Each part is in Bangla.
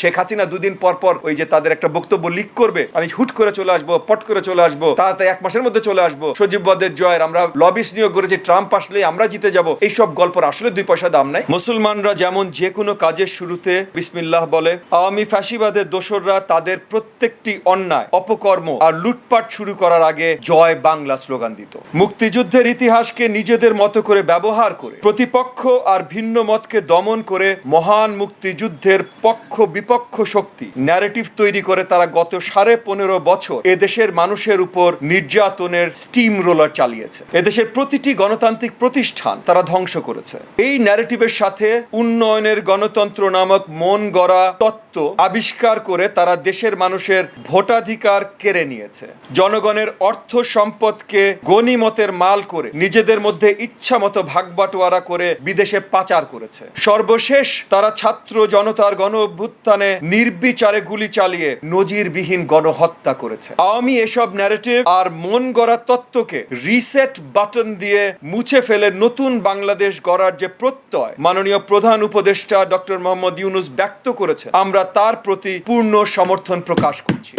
শেখ হাসিনা দুদিন পর পর ওই যে তাদের একটা বক্তব্য লিক করবে, আমি হুট করে চলে আসব, পট করে চলে আসব, তাড়াতাড়ি এক মাসের মধ্যে চলে আসব, সজীব বদের জয়ের আমরা লবিস নিয়োগ করেছি, ট্রাম্প আসলে আমরা জিতে যাব, এইসব গল্পর আসলে দুই পয়সা দাম নাই। মুসলমানরা যেমন যে কোনো কাজের শুরুতে বিসমিল্লাহ বলে, আওয়ামী ফ্যাসিবাদের দোসররা তাদের প্রত্যেকটি অন্যায়, অপকর্ম আর লুটপাট শুরু করার আগে জয় বাংলা স্লোগান দিত। মুক্তিযুদ্ধের ইতিহাসকে নিজেদের মতো করে ব্যবহার করে, প্রতিপক্ষ আর ভিন্ন মতকে দমন করে মহান মুক্তিযুদ্ধের পক্ষ বিপক্ষ শক্তি ন্যারেটিভ তৈরি করে তারা গত সাড়ে পনেরো বছর এদেশের মানুষের উপর নির্যাতনের স্টিম রোলার চালিয়েছে। এদেশের প্রতিটি গণতান্ত্রিক প্রতিষ্ঠান তারা ধ্বংস করেছে। এই ন্যারেটিভের সাথে উন্নয়নের গণতন্ত্র নামক মন গড়া তত্ত্ব আবিষ্কার করে তারা দেশের মানুষের ভোটাধিকার কেড়ে নিয়েছে। জনগণের অর্থ সম্পদকে গণিমতের মাল করে নিজেদের মধ্যে ইচ্ছা মতো ভাগবাটোয়ারা করে বিদেশে পাচার করেছে। সর্বশেষ তারা ছাত্র জনতার গণ অভ্যুত্থানে নির্বিচারে গুলি চালিয়ে নজিরবিহীন গণহত্যা করেছে। আওয়ামী এসব ন্যারেটিভ আর মন গড়া তত্ত্বকে রিসেট বাটন দিয়ে মুছে ফেলে নতুন বাংলাদেশ গড়ার যে প্রত্যয়, মাননীয় প্রধান উপদেষ্টা ডক্টর মোহাম্মদ ইউনুস ব্যক্ত করেছে আমরা তার প্রতি পূর্ণ সমর্থন প্রকাশ করছি।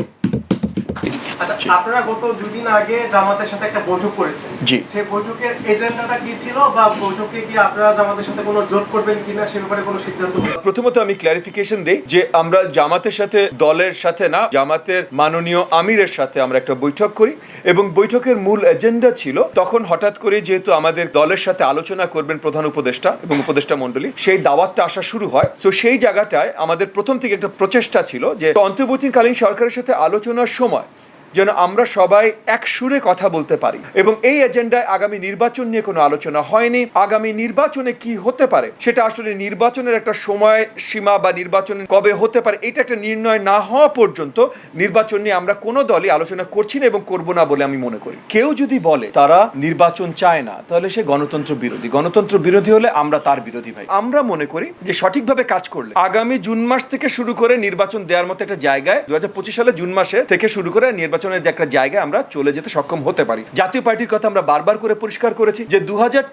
আপনারা গত দুদিন আগে জামাতের সাথে একটা বৈঠক করেছেন। জি। সেই বৈঠকের এজেন্ডাটা কি ছিল বা বৈঠকে কি আপনারা জামাতের সাথে কোনো জোট করবেন কিনা সে ব্যাপারে কোনো সিদ্ধান্ত প্রথমত আমি ক্লারিফিকেশন দেই যে আমরা জামাতের সাথে দলের সাথে না জামাতের মাননীয় আমিরের সাথে আমরা একটা বৈঠক করি এবং বৈঠকের মূল এজেন্ডা ছিল তখন হঠাৎ করে যেহেতু আমাদের দলের সাথে আলোচনা করবেন প্রধান উপদেষ্টা এবং উপদেষ্টা মণ্ডলী সেই দাওয়াতটা আসা শুরু হয়। তো সেই জায়গাটায় আমাদের প্রথম থেকে একটা প্রচেষ্টা ছিল যে অন্তর্বর্তীকালীন সরকারের সাথে আলোচনার সময় যেন আমরা সবাই এক সুরে কথা বলতে পারি। এবং এই এজেন্ডায় আগামী নির্বাচন নিয়ে কোনো আলোচনা হয়নি। আগামী নির্বাচনে কি হতে পারে, সেটা আসলে নির্বাচনের একটা সময় সীমা বা নির্বাচন কবে হতে পারে, এটা একটা নির্ণয় না হওয়া পর্যন্ত নির্বাচন নিয়ে আমরা কোনো দলই আলোচনা করছি না এবং করব না বলে আমি মনে করি। কেউ যদি বলে, তারা নির্বাচন চায় না, তাহলে সে গণতন্ত্র বিরোধী। গণতন্ত্র বিরোধী হলে আমরা তার বিরোধী ভাই। আমরা মনে করি যে সঠিকভাবে কাজ করলে আগামী জুন মাস থেকে শুরু করে নির্বাচন দেওয়ার মতো একটা জায়গায় দুহাজার পঁচিশ সালে জুন মাসে থেকে শুরু করে নির্বাচনের যে একটা জায়গায় আমরা চলে যেতে সক্ষম হতে পারি। জাতীয় পার্টির কথা আমরা বারবার করে পরিষ্কার করেছি যে দু হাজার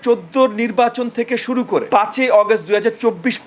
নির্বাচন থেকে শুরু করে পাঁচই অগস্ট দুই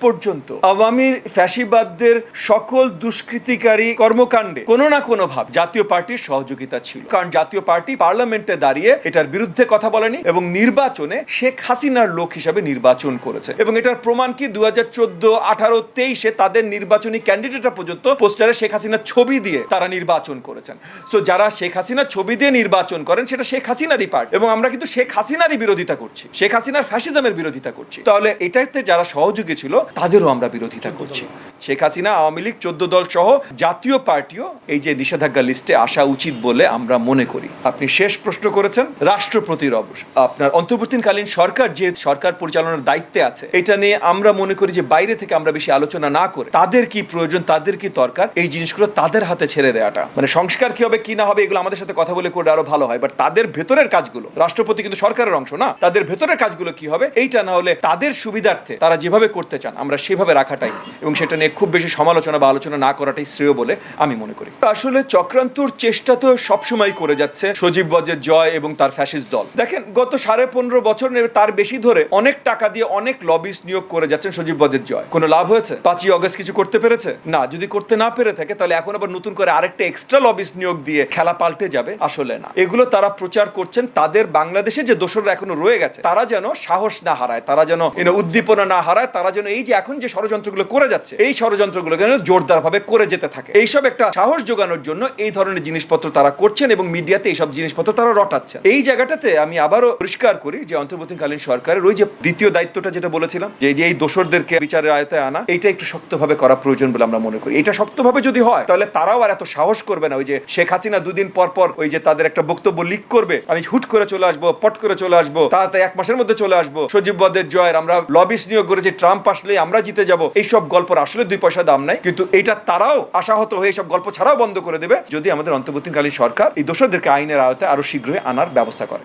পর্যন্ত আওয়ামী ফ্যাসিবাদদের সকল দুষ্কৃতিকারী কর্মকাণ্ডে কোনো না কোনো ভাব জাতীয় পার্টির সহযোগিতা ছিল। কারণ জাতীয় পার্টি পার্লামেন্টে দাঁড়িয়ে এটার বিরুদ্ধে কথা বলেনি এবং নির্বাচনে শেখ হাসিনার লোক হিসাবে নির্বাচন করেছে। এবং এটার প্রমাণ কি? দু হাজার চোদ্দ, আঠারো, তেইশে তাদের নির্বাচনী ক্যান্ডিডেটরা পর্যন্ত পোস্টারে শেখ হাসিনার ছবি দিয়ে তারা নির্বাচন করেছেন। সো যারা শেখ হাসিনার ছবি দিয়ে নির্বাচন করেন, সেটা শেখ হাসিনারই পার্ট এবং আমরা কিন্তু শেখ হাসিনারই বিরোধিতা করছি। শেখ হাসিনার ফ্যাসিজমের বিরোধিতা করছি। তাহলে এটাতে যারা সহযোগী ছিল, তাদেরও আমরা বিরোধিতা করছি। শেখ হাসিনা, আওয়ামী লীগ, চোদ্দ দল সহ জাতীয় পার্টিও এই যে নিষেধাজ্ঞা লিস্টে আসা উচিত বলে আমরা মনে করি। আপনি শেষ প্রশ্ন করেছেন, রাষ্ট্রপতির অবশ্য আপনার অন্তর্বর্তীকালীন সরকার যে সরকার পরিচালনার দায়িত্বে আছে, এটা নিয়ে আমরা মনে করি যে বাইরে থেকে আমরা বেশি আলোচনা না করে তাদের কি প্রয়োজন, তাদের কি দরকার, এই জিনিসগুলো তাদের হাতে ছেড়ে দেওয়াটা মানে সংস্কার কি হবে, কি না হবে, এগুলো আমাদের সাথে কথা বলে করলে আরও ভালো হয়। বাট তাদের ভেতরের কাজগুলো, রাষ্ট্রপতি কিন্তু সরকারের অংশ না, তাদের ভেতরের কাজগুলো কি হবে, এইটা না হলে তাদের সুবিধার্থে তারা যেভাবে করতে চান, আমরা সেভাবে রাখাটাই। এবং সেটা নিয়ে খুব বেশি সমালোচনা বা আলোচনা না করাটাই শ্রেয় বলে আমি মনে করি। আসলে চক্রান্তর চেষ্টা তো সবসময় করে যাচ্ছে সজীব বজের জয় এবং তার ফ্যাসিস্ট দল। দেখেন, গত সাড়ে পনেরো বছর তার বেশি ধরে অনেক টাকা দিয়ে অনেক লবিস নিয়োগ করে যাচ্ছেন সজীব বজের জয়। কোনো লাভ হয়েছে? পাঁচই অগস্ট কিছু করতে পেরেছে? না, যদি করতে না পেরে থাকে, তাহলে এখন আবার নতুন করে আরেকটা এক্সট্রা লবিস নিয়োগ দিয়ে খেলা পাল্টে যাবে? আসলে না। এগুলো তারা প্রচার করছেন তাদের বাংলাদেশে যে দোসররা এখনও রয়ে গেছে, তারা যেন সাহস না হারায়, তারা যেন উদ্দীপনা না হারায়, তারা যেন এই যে এখন যে ষড়যন্ত্রগুলো করে যাচ্ছে, এই ষড়যন্ত্রগুলো যেন জোরদার ভাবে করে যেতে থাকে। এইসব একটা সাহস যোগানোর জন্য এই ধরনের জিনিসপত্র তারা করছেন এবং মিডিয়াতে এইসব জিনিসপত্র তারা রটাচ্ছেন। এই জায়গাটাতে আমি আবারও পরিষ্কার করি যে অন্তর্বর্তীকালীন সরকারের ওই যে দ্বিতীয় দায়িত্বটা যেটা বলেছিলাম, যে এই দোসরদেরকে বিচারের আয়তায় আনা এটা একটু শক্তভাবে করা প্রয়োজন বলে আমরা মনে করি। এটা শক্তভাবে যদি হয়, তাহলে তারাও আর এত সাহস করবে না। ওই যে শেখ হাসিনা দুদিন পর পর ওই যে তাদের একটা বক্তব্য লিক করবে, আমি হুট করে চলে আসব, পট করে চলে আসব, তাড়াতাড়ি এক মাসের মধ্যে চলে আসব, সজীব বদের জয়ের আমরা লবিস নিয়োগ করেছি ট্রাম্প আসলে আমরা জিতে যাব, এইসব গল্পর আসলে দুই পয়সা দাম নাই, কিন্তু এটা তারাও আশাহত হয়ে সব গল্প ছাড়াও বন্ধ করে দেবে, যদি আমাদের অন্তর্বর্তীকালীন সরকার এই দোষদেরকে আইনের আওতায় আরও শীঘ্রই আনার ব্যবস্থা করে।